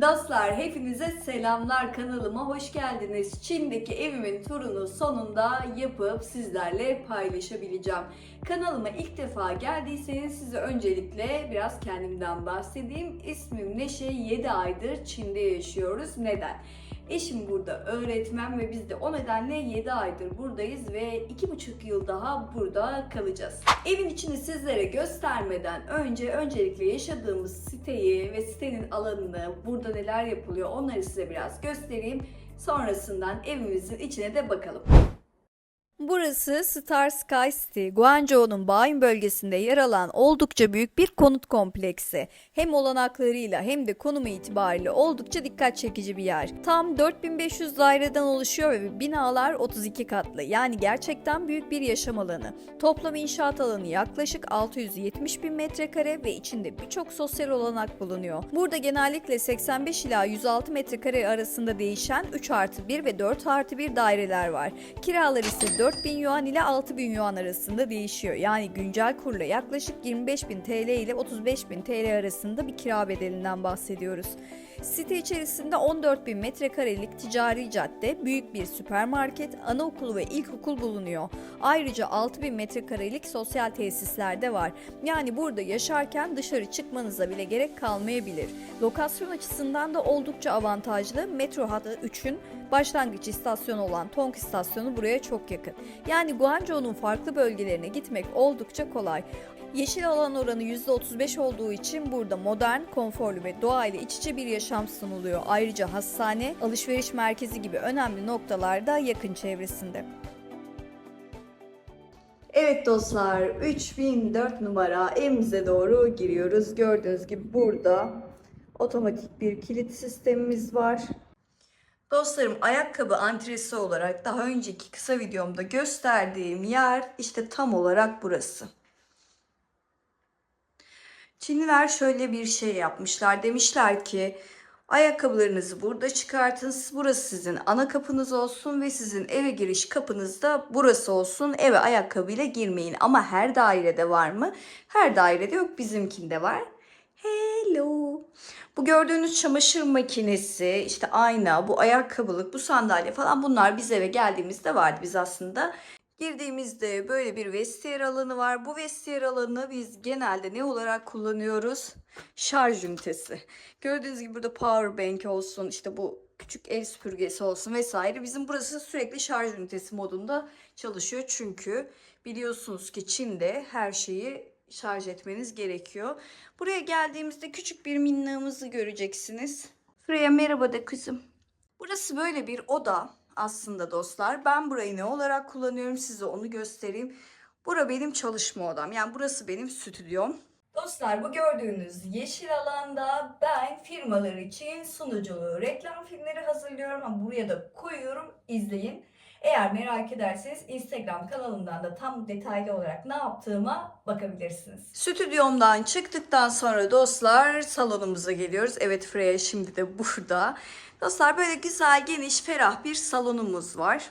Dostlar hepinize selamlar kanalıma hoş geldiniz. Çin'deki evimin turunu sonunda yapıp sizlerle paylaşabileceğim. Kanalıma ilk defa geldiyseniz size öncelikle biraz kendimden bahsedeyim. İsmim Neşe, 7 aydır Çin'de yaşıyoruz. Neden? Eşim burada öğretmen ve biz de o nedenle 7 aydır buradayız ve 2,5 yıl daha burada kalacağız. Evin içini sizlere göstermeden önce öncelikle yaşadığımız siteyi ve sitenin alanını, burada neler yapılıyor onları size biraz göstereyim. Sonrasından evimizin içine de bakalım. Burası Star Sky City, Guangzhou'nun Bayin bölgesinde yer alan oldukça büyük bir konut kompleksi. Hem olanaklarıyla hem de konumu itibariyle oldukça dikkat çekici bir yer. Tam 4500 daireden oluşuyor ve binalar 32 katlı. Yani gerçekten büyük bir yaşam alanı. Toplam inşaat alanı yaklaşık 670 bin metrekare ve içinde birçok sosyal olanak bulunuyor. Burada genellikle 85 ila 106 metrekare arasında değişen 3 artı 1 ve 4 artı 1 daireler var. Kiralar ise 4000 yuan ile 6000 yuan arasında değişiyor. Yani güncel kurla yaklaşık 25.000 TL ile 35.000 TL arasında bir kira bedelinden bahsediyoruz. Site içerisinde 14.000 metrekarelik ticari cadde, büyük bir süpermarket, anaokulu ve ilkokul bulunuyor. Ayrıca 6.000 metrekarelik sosyal tesisler de var. Yani burada yaşarken dışarı çıkmanıza bile gerek kalmayabilir. Lokasyon açısından da oldukça avantajlı. Metro hattı 3'ün başlangıç istasyonu olan Tong istasyonu buraya çok yakın. Yani Guangzhou'nun farklı bölgelerine gitmek oldukça kolay. Yeşil alan oranı %35 olduğu için burada modern, konforlu ve doğayla iç içe bir yaşam sunuluyor. Ayrıca hastane, alışveriş merkezi gibi önemli noktalarda yakın çevresinde. Evet dostlar 3004 numara evimize doğru giriyoruz. Gördüğünüz gibi burada otomatik bir kilit sistemimiz var. Dostlarım ayakkabı antresi olarak daha önceki kısa videomda gösterdiğim yer işte tam olarak burası. Çinliler şöyle bir şey yapmışlar. Demişler ki ayakkabılarınızı burada çıkartın. Burası sizin ana kapınız olsun ve sizin eve giriş kapınız da burası olsun. Eve ayakkabıyla girmeyin. Ama her dairede var mı? Her dairede yok. Bizimkinde var. Hello. Bu gördüğünüz çamaşır makinesi, işte ayna, bu ayakkabılık, bu sandalye falan bunlar biz eve geldiğimizde vardı. Biz aslında girdiğimizde böyle bir vestiyer alanı var. Bu vestiyer alanını biz genelde ne olarak kullanıyoruz? Şarj ünitesi. Gördüğünüz gibi burada power bank olsun, işte bu küçük el süpürgesi olsun vesaire. Bizim burası sürekli şarj ünitesi modunda çalışıyor. Çünkü biliyorsunuz ki Çin'de her şeyi şarj etmeniz gerekiyor. Buraya geldiğimizde küçük bir minnağımızı göreceksiniz. Freya merhaba de kızım. Burası böyle bir oda aslında dostlar. Ben burayı ne olarak kullanıyorum size onu göstereyim. Bura benim çalışma odam. Yani burası benim stüdyom. Dostlar bu gördüğünüz yeşil alanda ben firmalar için sunuculuğu, reklam filmleri hazırlıyorum ama buraya da koyuyorum izleyin. Eğer merak ederseniz Instagram kanalımdan da tam detaylı olarak ne yaptığıma bakabilirsiniz. Stüdyomdan çıktıktan sonra dostlar salonumuza geliyoruz. Evet Freya şimdi de burada. Dostlar böyle güzel, geniş, ferah bir salonumuz var.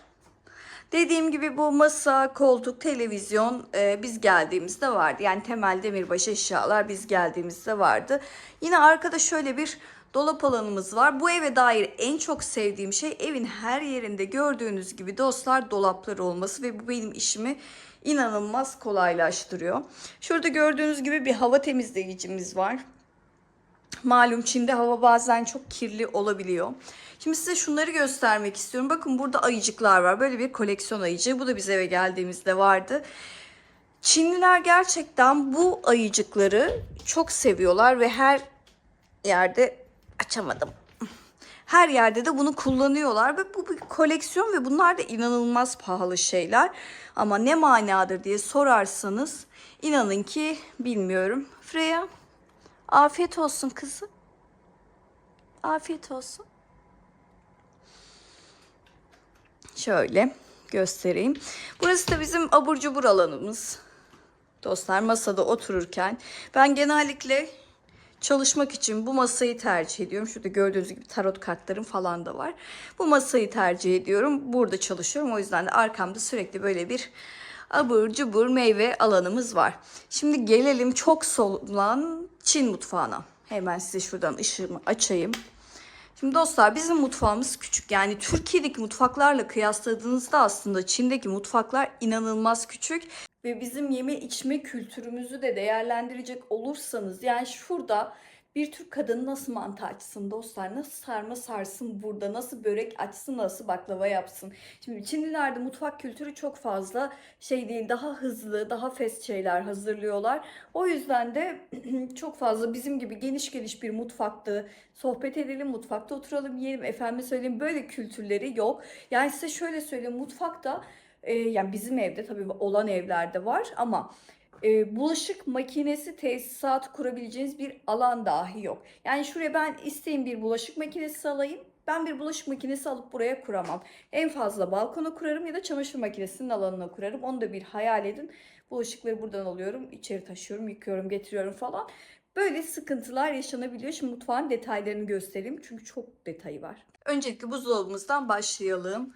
Dediğim gibi bu masa, koltuk, televizyon e, biz geldiğimizde vardı. Yani temel demirbaş eşyalar biz geldiğimizde vardı. Yine arkada şöyle bir dolap alanımız var. Bu eve dair en çok sevdiğim şey evin her yerinde gördüğünüz gibi dostlar dolapları olması ve bu benim işimi inanılmaz kolaylaştırıyor. Şurada gördüğünüz gibi bir hava temizleyicimiz var. Malum Çin'de hava bazen çok kirli olabiliyor. Şimdi size şunları göstermek istiyorum. Bakın burada ayıcıklar var. Böyle bir koleksiyon ayıcığı. Bu da biz eve geldiğimizde vardı. Çinliler gerçekten bu ayıcıkları çok seviyorlar ve her yerde açamadım. Her yerde de bunu kullanıyorlar ve bu bir koleksiyon ve bunlar da inanılmaz pahalı şeyler. Ama ne manadır diye sorarsanız inanın ki bilmiyorum. Freya afiyet olsun kızım. Afiyet olsun. Şöyle göstereyim. Burası da bizim abur cubur alanımız. Dostlar masada otururken ben genellikle çalışmak için bu masayı tercih ediyorum. Şurada gördüğünüz gibi tarot kartlarım falan da var. Bu masayı tercih ediyorum. Burada çalışıyorum. O yüzden de arkamda sürekli böyle bir abur cubur meyve alanımız var. Şimdi gelelim çok soğulan Çin mutfağına. Hemen size şuradan ışığımı açayım. Şimdi dostlar bizim mutfağımız küçük. Yani Türkiye'deki mutfaklarla kıyasladığınızda aslında Çin'deki mutfaklar inanılmaz küçük. Ve bizim yeme içme kültürümüzü de değerlendirecek olursanız yani şurada bir Türk kadını nasıl mantı açsın dostlar, nasıl sarma sarsın burada, nasıl börek açsın, nasıl baklava yapsın. Şimdi Çinlilerde mutfak kültürü çok fazla şey değil, daha hızlı, daha fast şeyler hazırlıyorlar. O yüzden de çok fazla bizim gibi geniş geniş bir mutfakta sohbet edelim, mutfakta oturalım, yiyelim, efendim söyleyeyim böyle kültürleri yok. Yani size şöyle söyleyeyim, mutfakta e, yani bizim evde tabii olan evlerde var ama e, bulaşık makinesi tesisat kurabileceğiniz bir alan dahi yok. Yani şuraya ben isteyeyim bir bulaşık makinesi alayım. Ben bir bulaşık makinesi alıp buraya kuramam. En fazla balkona kurarım ya da çamaşır makinesinin alanına kurarım. Onu da bir hayal edin. Bulaşıkları buradan alıyorum, içeri taşıyorum, yıkıyorum, getiriyorum falan. Böyle sıkıntılar yaşanabiliyor. Şimdi mutfağın detaylarını göstereyim. Çünkü çok detayı var. Öncelikle buzdolabımızdan başlayalım.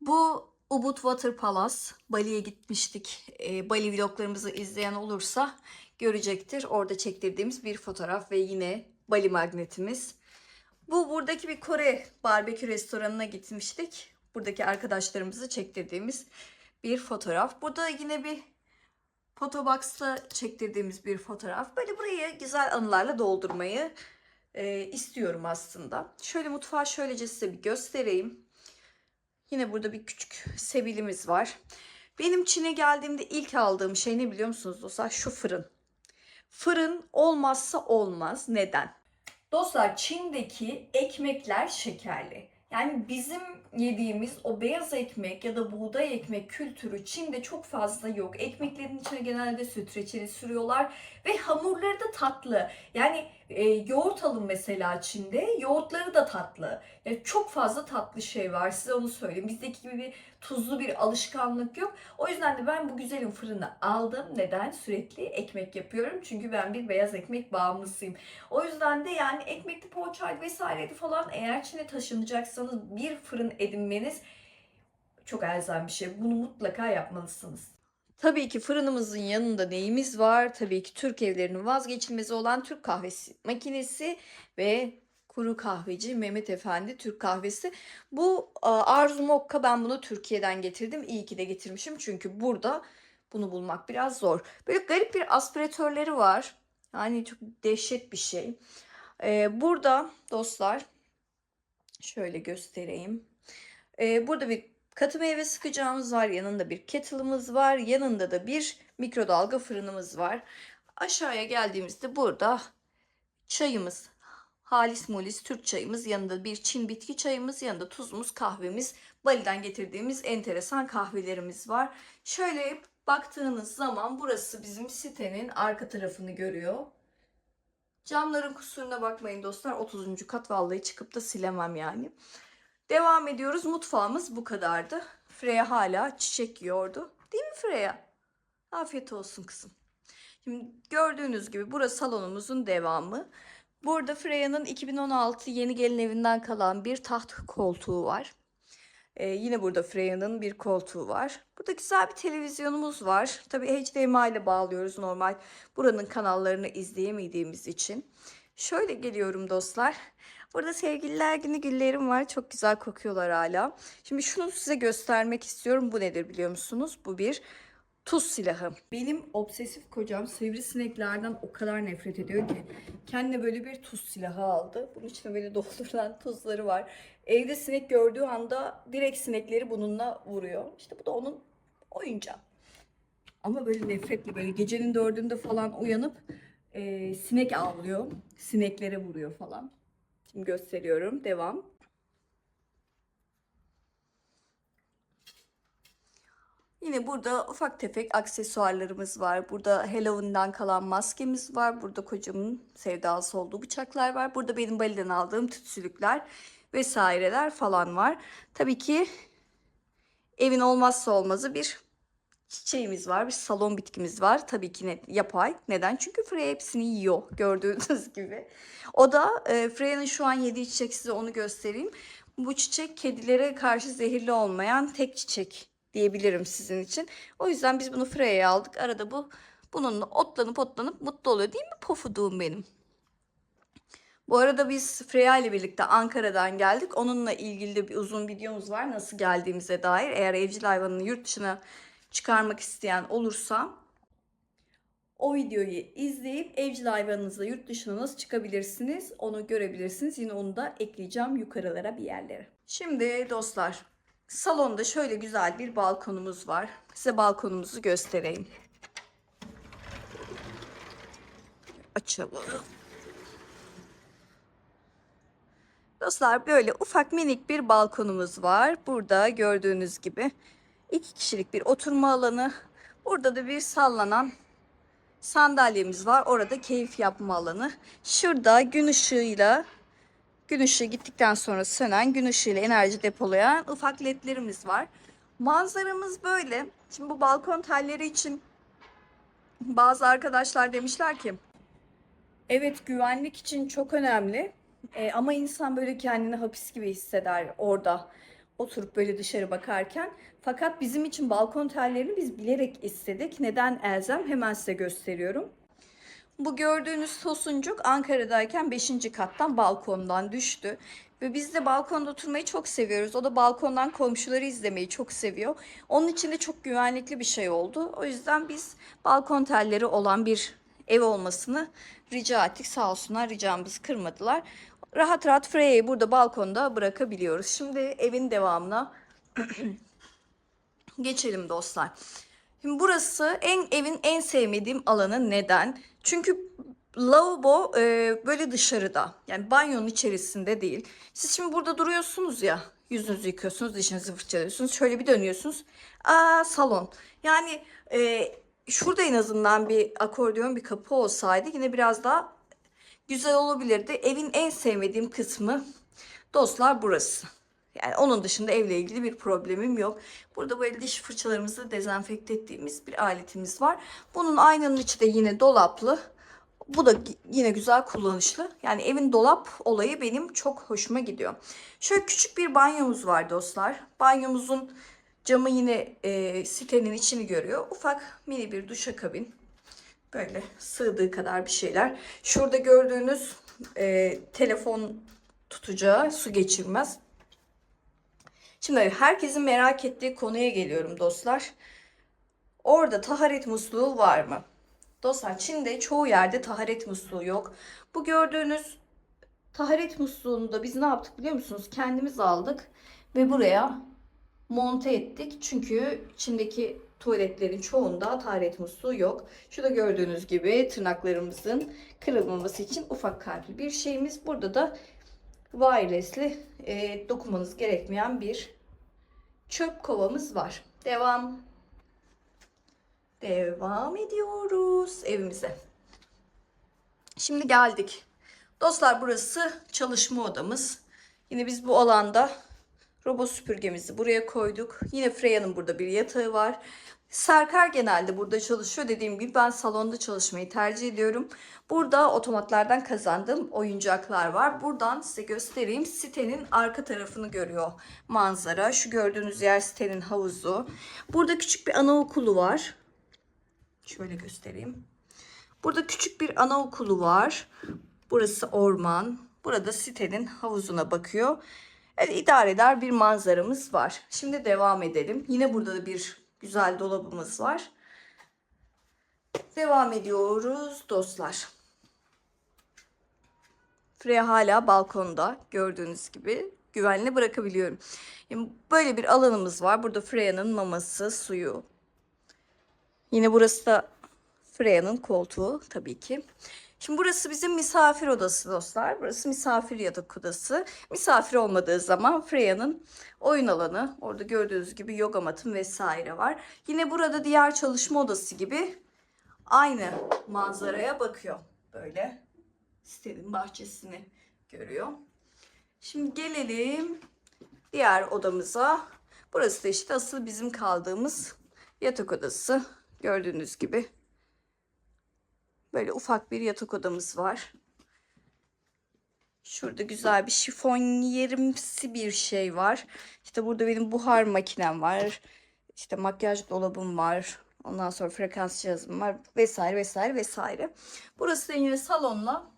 Bu Ubud Water Palace. Bali'ye gitmiştik. E, Bali vloglarımızı izleyen olursa görecektir. Orada çektirdiğimiz bir fotoğraf ve yine Bali magnetimiz. Bu buradaki bir Kore barbekü restoranına gitmiştik. Buradaki arkadaşlarımızı çektirdiğimiz bir fotoğraf. Burada yine bir Photobox'ta çektirdiğimiz bir fotoğraf. Böyle burayı güzel anılarla doldurmayı e, istiyorum aslında. Şöyle mutfağı şöylece size bir göstereyim. Yine burada bir küçük sebilimiz var. Benim Çin'e geldiğimde ilk aldığım şey ne biliyor musunuz dostlar? Şu fırın. Fırın olmazsa olmaz. Neden? Dostlar Çin'deki ekmekler şekerli. Yani bizim yediğimiz o beyaz ekmek ya da buğday ekmek kültürü Çin'de çok fazla yok. Ekmeklerin içine genelde süt reçeli sürüyorlar ve hamurları da tatlı. Yani e, yoğurt alın mesela Çin'de. Yoğurtları da tatlı. Yani çok fazla tatlı şey var size onu söyleyeyim. Bizdeki gibi bir tuzlu bir alışkanlık yok. O yüzden de ben bu güzelim fırını aldım. Neden? Sürekli ekmek yapıyorum. Çünkü ben bir beyaz ekmek bağımlısıyım. O yüzden de yani ekmekli poğaçaydı vesaireydi falan eğer Çin'e taşınacaksanız bir fırın edinmeniz çok elzem bir şey. Bunu mutlaka yapmalısınız. Tabii ki fırınımızın yanında neyimiz var? Tabii ki Türk evlerinin vazgeçilmezi olan Türk kahvesi makinesi ve kuru kahveci Mehmet Efendi Türk kahvesi. Bu Arzu Mokka ben bunu Türkiye'den getirdim. İyi ki de getirmişim çünkü burada bunu bulmak biraz zor. Böyle garip bir aspiratörleri var. Yani çok dehşet bir şey. Ee, burada dostlar şöyle göstereyim. Ee, burada bir katı meyve sıkacağımız var. Yanında bir kettle'ımız var. Yanında da bir mikrodalga fırınımız var. Aşağıya geldiğimizde burada çayımız. Halis mulis Türk çayımız. Yanında bir Çin bitki çayımız. Yanında tuzumuz, kahvemiz. Bali'den getirdiğimiz enteresan kahvelerimiz var. Şöyle baktığınız zaman burası bizim sitenin arka tarafını görüyor. Camların kusuruna bakmayın dostlar. 30. kat vallahi çıkıp da silemem yani. Devam ediyoruz. Mutfağımız bu kadardı. Freya hala çiçek yiyordu. Değil mi Freya? Afiyet olsun kızım. Şimdi gördüğünüz gibi burası salonumuzun devamı. Burada Freya'nın 2016 yeni gelin evinden kalan bir taht koltuğu var. Ee, yine burada Freya'nın bir koltuğu var. Burada güzel bir televizyonumuz var. Tabii HDMI ile bağlıyoruz normal. Buranın kanallarını izleyemediğimiz için. Şöyle geliyorum dostlar. Burada sevgililer günü güllerim var. Çok güzel kokuyorlar hala. Şimdi şunu size göstermek istiyorum. Bu nedir biliyor musunuz? Bu bir tuz silahı. Benim obsesif kocam sivrisineklerden o kadar nefret ediyor ki kendine böyle bir tuz silahı aldı. Bunun içine böyle doldurulan tuzları var. Evde sinek gördüğü anda direkt sinekleri bununla vuruyor. İşte bu da onun oyuncağı. Ama böyle nefretli böyle gecenin dördünde falan uyanıp e, sinek avlıyor. Sineklere vuruyor falan. Şimdi gösteriyorum. Devam. Yine burada ufak tefek aksesuarlarımız var. Burada Halloween'dan kalan maskemiz var. Burada kocamın sevdası olduğu bıçaklar var. Burada benim Bali'den aldığım tütsülükler vesaireler falan var. Tabii ki evin olmazsa olmazı bir çiçeğimiz var. Bir salon bitkimiz var. Tabii ki ne, yapay. Neden? Çünkü Freya hepsini yiyor gördüğünüz gibi. O da e, Freya'nın şu an yediği çiçek size onu göstereyim. Bu çiçek kedilere karşı zehirli olmayan tek çiçek diyebilirim sizin için. O yüzden biz bunu Freya'ya aldık. Arada bu bununla otlanıp otlanıp mutlu oluyor değil mi pofuduğum benim? Bu arada biz Freya ile birlikte Ankara'dan geldik. Onunla ilgili de bir uzun videomuz var nasıl geldiğimize dair. Eğer evcil hayvanını yurt dışına çıkarmak isteyen olursa o videoyu izleyip evcil hayvanınızla yurt dışına nasıl çıkabilirsiniz onu görebilirsiniz. Yine onu da ekleyeceğim yukarılara bir yerlere. Şimdi dostlar salonda şöyle güzel bir balkonumuz var. Size balkonumuzu göstereyim. Açalım. Dostlar böyle ufak minik bir balkonumuz var. Burada gördüğünüz gibi iki kişilik bir oturma alanı. Burada da bir sallanan sandalyemiz var. Orada keyif yapma alanı. Şurada gün ışığıyla gün ışığı gittikten sonra sönen gün ışığıyla enerji depolayan ufak ledlerimiz var. Manzaramız böyle. Şimdi bu balkon telleri için bazı arkadaşlar demişler ki evet güvenlik için çok önemli. E, ama insan böyle kendini hapis gibi hisseder orada oturup böyle dışarı bakarken. Fakat bizim için balkon tellerini biz bilerek istedik. Neden Elzem? Hemen size gösteriyorum. Bu gördüğünüz tosuncuk Ankara'dayken 5. kattan balkondan düştü. Ve biz de balkonda oturmayı çok seviyoruz. O da balkondan komşuları izlemeyi çok seviyor. Onun için de çok güvenlikli bir şey oldu. O yüzden biz balkon telleri olan bir ev olmasını rica ettik. Sağ olsunlar ricamızı kırmadılar. Rahat rahat Freya'yı burada balkonda bırakabiliyoruz. Şimdi evin devamına geçelim dostlar. Şimdi burası en evin en sevmediğim alanı neden? Çünkü lavabo e, böyle dışarıda. Yani banyonun içerisinde değil. Siz şimdi burada duruyorsunuz ya. Yüzünüzü yıkıyorsunuz, dişinizi fırçalıyorsunuz. Şöyle bir dönüyorsunuz. Aa salon. Yani e, şurada en azından bir akordeon bir kapı olsaydı yine biraz daha güzel olabilirdi. Evin en sevmediğim kısmı dostlar burası. Yani onun dışında evle ilgili bir problemim yok. Burada böyle diş fırçalarımızı dezenfekte ettiğimiz bir aletimiz var. Bunun aynanın içi de yine dolaplı. Bu da yine güzel kullanışlı. Yani evin dolap olayı benim çok hoşuma gidiyor. Şöyle küçük bir banyomuz var dostlar. Banyomuzun camı yine e, sitenin içini görüyor. Ufak mini bir duşakabin. Böyle sığdığı kadar bir şeyler. Şurada gördüğünüz e, telefon tutacağı su geçirmez. Şimdi herkesin merak ettiği konuya geliyorum dostlar. Orada taharet musluğu var mı? Dostlar Çin'de çoğu yerde taharet musluğu yok. Bu gördüğünüz taharet musluğunu da biz ne yaptık biliyor musunuz? Kendimiz aldık ve buraya monte ettik. Çünkü Çin'deki tuvaletlerin çoğunda taharet musluğu yok. Şurada gördüğünüz gibi tırnaklarımızın kırılmaması için ufak kalpli bir şeyimiz. Burada da wireless'li e, dokunmanız gerekmeyen bir çöp kovamız var. Devam. Devam ediyoruz evimize. Şimdi geldik. Dostlar burası çalışma odamız. Yine biz bu alanda robot süpürgemizi buraya koyduk. Yine Freya'nın burada bir yatağı var. Serkar genelde burada çalışıyor. Dediğim gibi ben salonda çalışmayı tercih ediyorum. Burada otomatlardan kazandığım oyuncaklar var. Buradan size göstereyim. Sitenin arka tarafını görüyor manzara. Şu gördüğünüz yer sitenin havuzu. Burada küçük bir anaokulu var. Şöyle göstereyim. Burada küçük bir anaokulu var. Burası orman. Burada sitenin havuzuna bakıyor. Yani idare eder bir manzaramız var. Şimdi devam edelim. Yine burada da bir güzel dolabımız var. Devam ediyoruz dostlar. Freya hala balkonda gördüğünüz gibi güvenli bırakabiliyorum. Yani böyle bir alanımız var. Burada Freya'nın maması, suyu. Yine burası da Freya'nın koltuğu tabii ki. Şimdi burası bizim misafir odası dostlar. Burası misafir yatak odası. Misafir olmadığı zaman Freya'nın oyun alanı. Orada gördüğünüz gibi yoga matım vesaire var. Yine burada diğer çalışma odası gibi aynı manzaraya bakıyor. Böyle sitenin bahçesini görüyor. Şimdi gelelim diğer odamıza. Burası da işte asıl bizim kaldığımız yatak odası. Gördüğünüz gibi Böyle ufak bir yatak odamız var. Şurada güzel bir şifon yerimsi bir şey var. İşte burada benim buhar makinem var. İşte makyaj dolabım var. Ondan sonra frekans cihazım var vesaire vesaire vesaire. Burası da yine salonla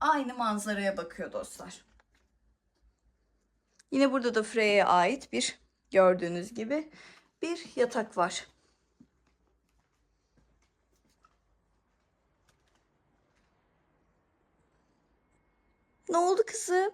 aynı manzaraya bakıyor dostlar. Yine burada da Freya'ya ait bir gördüğünüz gibi bir yatak var. Ne oldu kızım?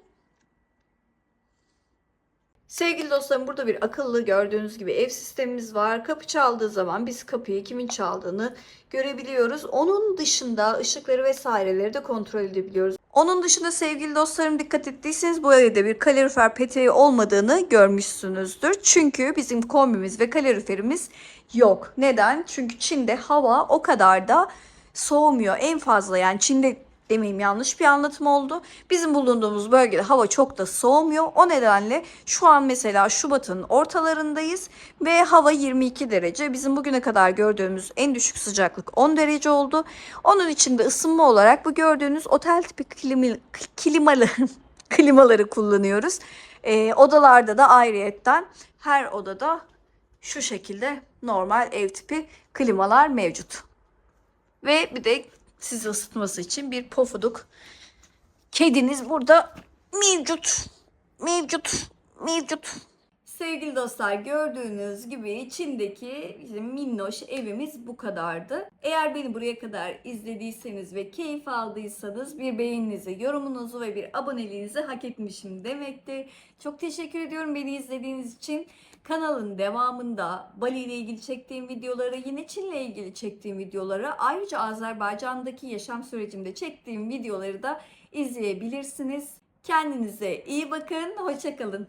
Sevgili dostlarım burada bir akıllı gördüğünüz gibi ev sistemimiz var. Kapı çaldığı zaman biz kapıyı kimin çaldığını görebiliyoruz. Onun dışında ışıkları vesaireleri de kontrol edebiliyoruz. Onun dışında sevgili dostlarım dikkat ettiyseniz bu evde bir kalorifer peteği olmadığını görmüşsünüzdür. Çünkü bizim kombimiz ve kaloriferimiz yok. Neden? Çünkü Çin'de hava o kadar da soğumuyor. En fazla yani Çin'de demeyeyim yanlış bir anlatım oldu. Bizim bulunduğumuz bölgede hava çok da soğumuyor. O nedenle şu an mesela Şubat'ın ortalarındayız ve hava 22 derece. Bizim bugüne kadar gördüğümüz en düşük sıcaklık 10 derece oldu. Onun için de ısınma olarak bu gördüğünüz otel tipi klimi, klimalı klimaları kullanıyoruz. Ee, odalarda da ayrıyetten her odada şu şekilde normal ev tipi klimalar mevcut. Ve bir de sizi ısıtması için bir pofuduk kediniz burada mevcut. Mevcut. Mevcut. Sevgili dostlar gördüğünüz gibi içindeki bizim minnoş evimiz bu kadardı. Eğer beni buraya kadar izlediyseniz ve keyif aldıysanız bir beğeninizi, yorumunuzu ve bir aboneliğinizi hak etmişim demektir. Çok teşekkür ediyorum beni izlediğiniz için. Kanalın devamında Bali ile ilgili çektiğim videoları, yine Çin ile ilgili çektiğim videoları, ayrıca Azerbaycan'daki yaşam sürecimde çektiğim videoları da izleyebilirsiniz. Kendinize iyi bakın, hoşçakalın.